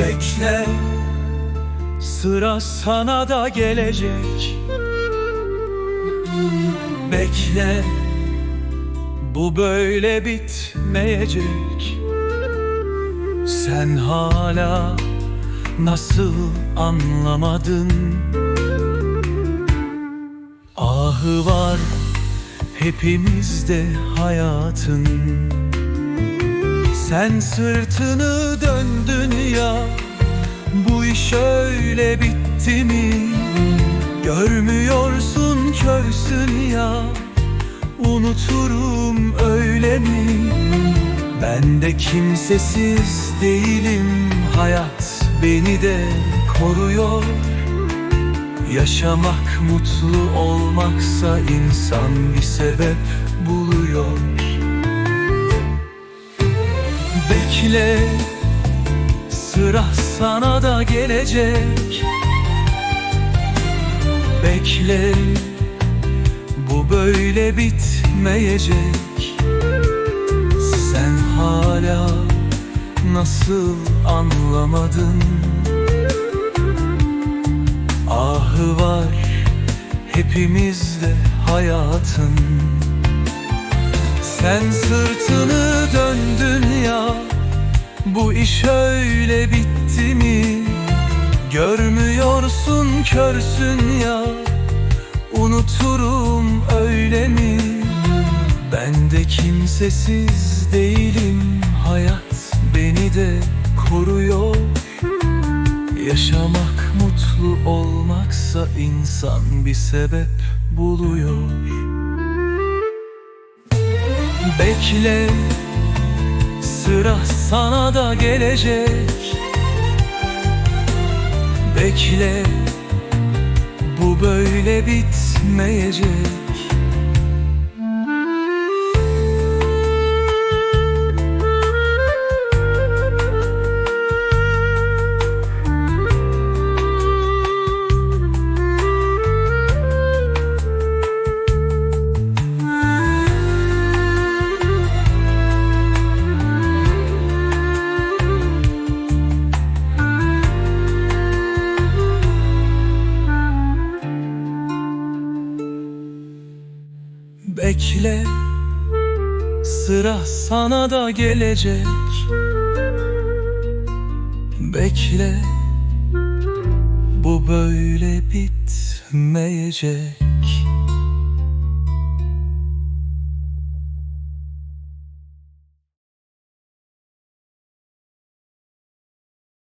Bekle. Sıra sana da gelecek. Bekle. Bu böyle bitmeyecek. Sen hala nasıl anlamadın? Ahı var hepimizde hayatın Sen sırtını döndün ya Bu iş öyle bitti mi? Görmüyorsun körsün ya Unuturum öyle mi? Ben de kimsesiz değilim Hayat beni de koruyor. Yaşamak mutlu olmaksa insan bir sebep buluyor Bekle sıra sana da gelecek. Bekle bu böyle bitmeyecek. Sen hala nasıl anlamadın? Ahı var hepimizde hayatın Sen sırtını döndün ya Bu iş öyle bitti mi? Görmüyorsun körsün ya Unuturum öyle mi? Ben de kimsesiz değilim Hayat beni de koruyor. Yaşamak mutlu olmaksa insan bir sebep buluyor Bekle sıra sana da gelecek. Bekle bu böyle bitmeyecek Bekle Sıra sana da gelecek. Bekle Bu böyle bitmeyecek